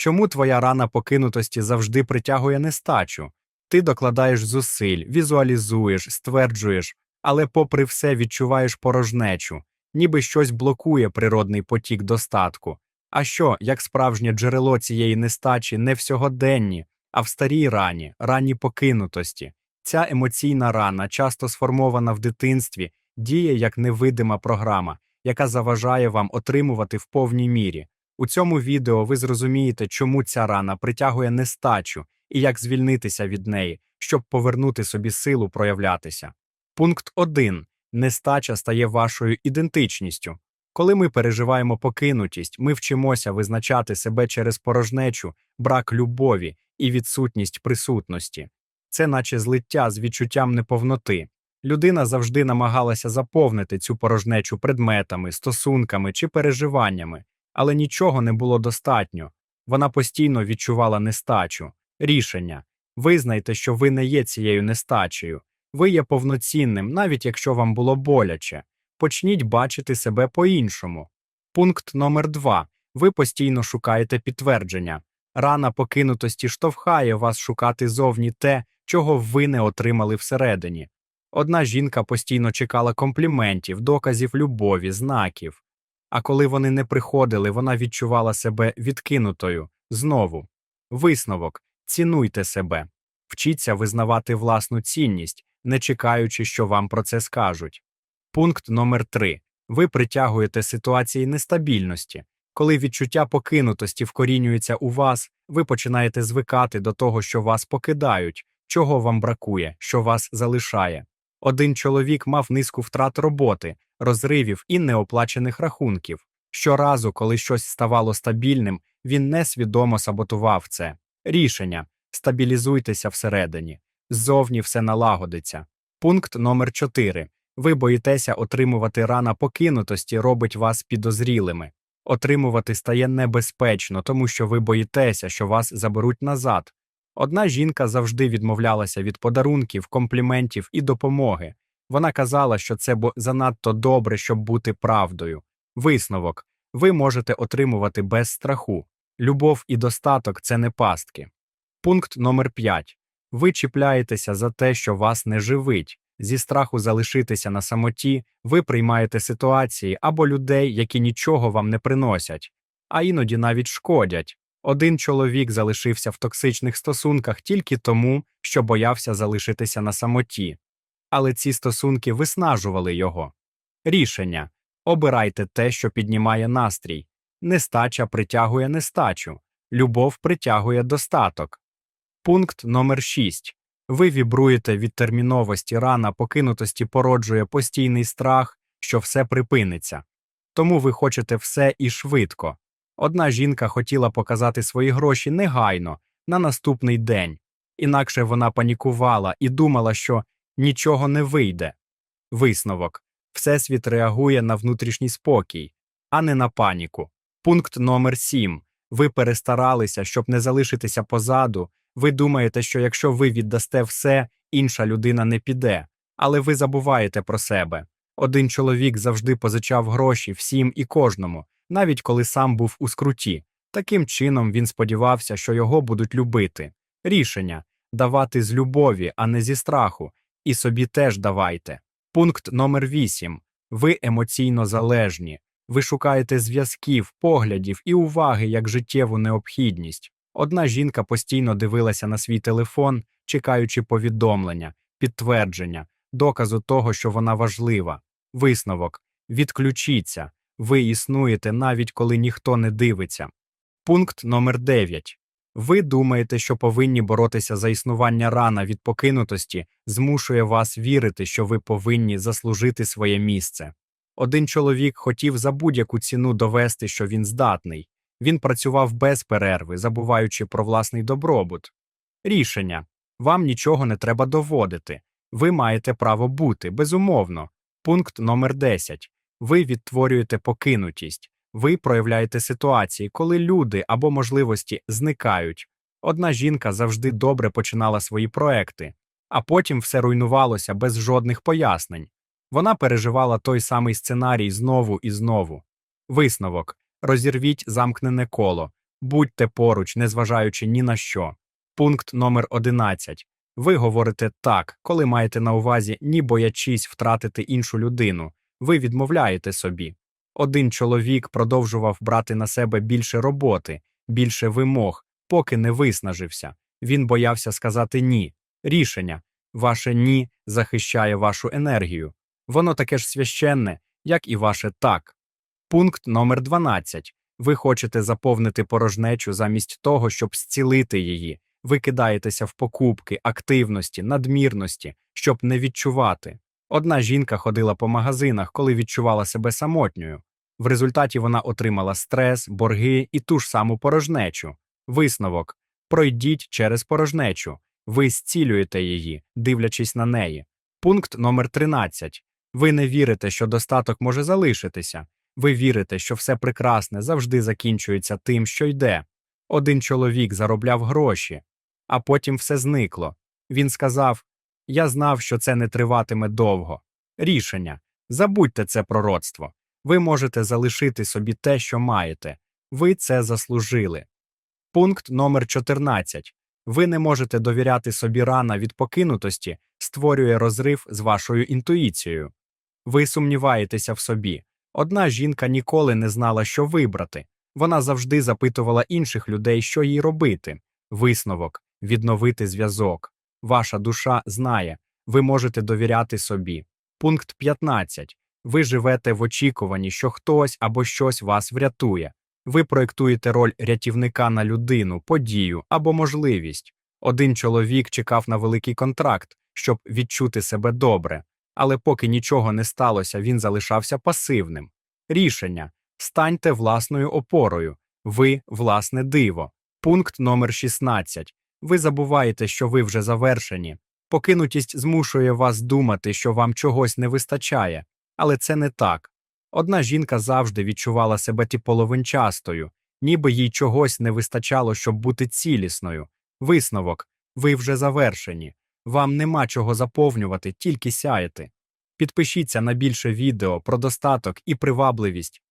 Чому твоя рана покинутості завжди притягує нестачу? Ти докладаєш зусиль, візуалізуєш, стверджуєш, але попри все відчуваєш порожнечу, ніби щось блокує природний потік достатку. А що, як справжнє джерело цієї нестачі не в сьогоденні, а в старій рані, ранній покинутості? Ця емоційна рана, часто сформована в дитинстві, діє як невидима програма, яка заважає вам отримувати в повній мірі. У цьому відео ви зрозумієте, чому ця рана притягує нестачу і як звільнитися від неї, щоб повернути собі силу проявлятися. Пункт 1. Нестача стає вашою ідентичністю. Коли ми переживаємо покинутість, ми вчимося визначати себе через порожнечу, брак любові і відсутність присутності. Це наче злиття з відчуттям неповноти. Людина завжди намагалася заповнити цю порожнечу предметами, стосунками чи переживаннями, але нічого не було достатньо. Вона постійно відчувала нестачу. Рішення визнайте, що ви не є цією нестачею, ви є повноцінним, навіть якщо вам було боляче. Почніть бачити себе по-іншому. Пункт номер 2. Ви постійно шукаєте підтвердження. Рана покинутості штовхає вас шукати зовні те, чого ви не отримали всередині. Одна жінка постійно чекала компліментів, доказів любові, знаків. А коли вони не приходили, вона відчувала себе відкинутою. Знову. Висновок цінуйте себе, вчіться визнавати власну цінність, не чекаючи, що вам про це скажуть. Пункт номер 3. Ви притягуєте ситуації нестабільності. Коли відчуття покинутості вкорінюється у вас, ви починаєте звикати до того, що вас покидають, чого вам бракує, що вас залишає. Один чоловік мав низку втрат роботи, розривів і неоплачених рахунків. Щоразу, коли щось ставало стабільним, він несвідомо саботував це. Рішення стабілізуйтеся всередині, ззовні все налагодиться. Пункт номер 4. Ви боїтеся отримувати рана покинутості робить вас підозрілими. Отримувати стає небезпечно, тому що ви боїтеся, що вас заберуть назад. Одна жінка завжди відмовлялася від подарунків, компліментів і допомоги. Вона казала, що це занадто добре, щоб бути правдою. Висновок ви можете отримувати без страху. Любов і достаток це не пастки. Пункт номер 5. Ви чіпляєтеся за те, що вас не живить. Зі страху залишитися на самоті, ви приймаєте ситуації або людей, які нічого вам не приносять, а іноді навіть шкодять. Один чоловік залишився в токсичних стосунках тільки тому, що боявся залишитися на самоті. Але ці стосунки виснажували його. Рішення обирайте те, що піднімає настрій. Нестача притягує нестачу, любов притягує достаток. Пункт номер 6. Ви вібруєте від терміновості рана покинутості породжує постійний страх, що все припиниться. Тому ви хочете все і швидко. Одна жінка хотіла показати свої гроші негайно, на наступний день, інакше вона панікувала і думала, що нічого не вийде. Висновок Всесвіт реагує на внутрішній спокій, а не на паніку. Пункт номер 7. Ви перестаралися, щоб не залишитися позаду. Ви думаєте, що якщо ви віддасте все, інша людина не піде, але ви забуваєте про себе. Один чоловік завжди позичав гроші всім і кожному, навіть коли сам був у скруті. Таким чином він сподівався, що його будуть любити. Рішення давати з любові, а не зі страху, і собі теж давайте. Пункт номер 8. Ви емоційно залежні. Ви шукаєте зв'язків, поглядів і уваги як життєву необхідність. Одна жінка постійно дивилася на свій телефон, чекаючи повідомлення, підтвердження, доказу того, що вона важлива. Висновок відключіться. Ви існуєте навіть коли ніхто не дивиться. Пункт номер 9. Ви думаєте, що повинні боротися за існування рана від покинутості, змушує вас вірити, що ви повинні заслужити своє місце. Один чоловік хотів за будь-яку ціну довести, що він здатний. Він працював без перерви, забуваючи про власний добробут. Рішення вам нічого не треба доводити. Ви маєте право бути, безумовно. Пункт номер 10. Ви відтворюєте покинутість. Ви проявляєте ситуації, коли люди або можливості зникають. Одна жінка завжди добре починала свої проекти, а потім все руйнувалося без жодних пояснень. Вона переживала той самий сценарій знову і знову. Висновок розірвіть замкнене коло. Будьте поруч, незважаючи ні на що. Пункт номер 11. Ви говорите так, коли маєте на увазі, ні боячись втратити іншу людину. Ви відмовляєте собі. Один чоловік продовжував брати на себе більше роботи, більше вимог, поки не виснажився. Він боявся сказати ні. Рішення. Ваше ні захищає вашу енергію. Воно таке ж священне, як і ваше так. Пункт номер 12. Ви хочете заповнити порожнечу замість того, щоб зцілити її. Ви кидаєтеся в покупки, активності, надмірності, щоб не відчувати. Одна жінка ходила по магазинах, коли відчувала себе самотньою. В результаті вона отримала стрес, борги і ту ж саму порожнечу. Висновок пройдіть через порожнечу. Ви зцілюєте її, дивлячись на неї. Пункт номер 13. Ви не вірите, що достаток може залишитися. Ви вірите, що все прекрасне завжди закінчується тим, що йде. Один чоловік заробляв гроші, а потім все зникло. Він сказав: Я знав, що це не триватиме довго. Рішення забудьте це пророцтво. Ви можете залишити собі те, що маєте. Ви це заслужили. Пункт номер 14. Ви не можете довіряти собі рана від покинутості, створює розрив з вашою інтуїцією. Ви сумніваєтеся в собі. Одна жінка ніколи не знала, що вибрати. Вона завжди запитувала інших людей, що їй робити. Висновок відновити зв'язок. Ваша душа знає, ви можете довіряти собі. Пункт 15. Ви живете в очікуванні, що хтось або щось вас врятує. Ви проєктуєте роль рятівника на людину, подію або можливість. Один чоловік чекав на великий контракт, щоб відчути себе добре, але поки нічого не сталося, він залишався пасивним. Рішення станьте власною опорою. Ви власне диво. Пункт номер 16. Ви забуваєте, що ви вже завершені. Покинутість змушує вас думати, що вам чогось не вистачає, але це не так. Одна жінка завжди відчувала себе половинчастою, ніби їй чогось не вистачало, щоб бути цілісною. Висновок ви вже завершені. Вам нема чого заповнювати, тільки сяєте. Підпишіться на більше відео про достаток і привабливість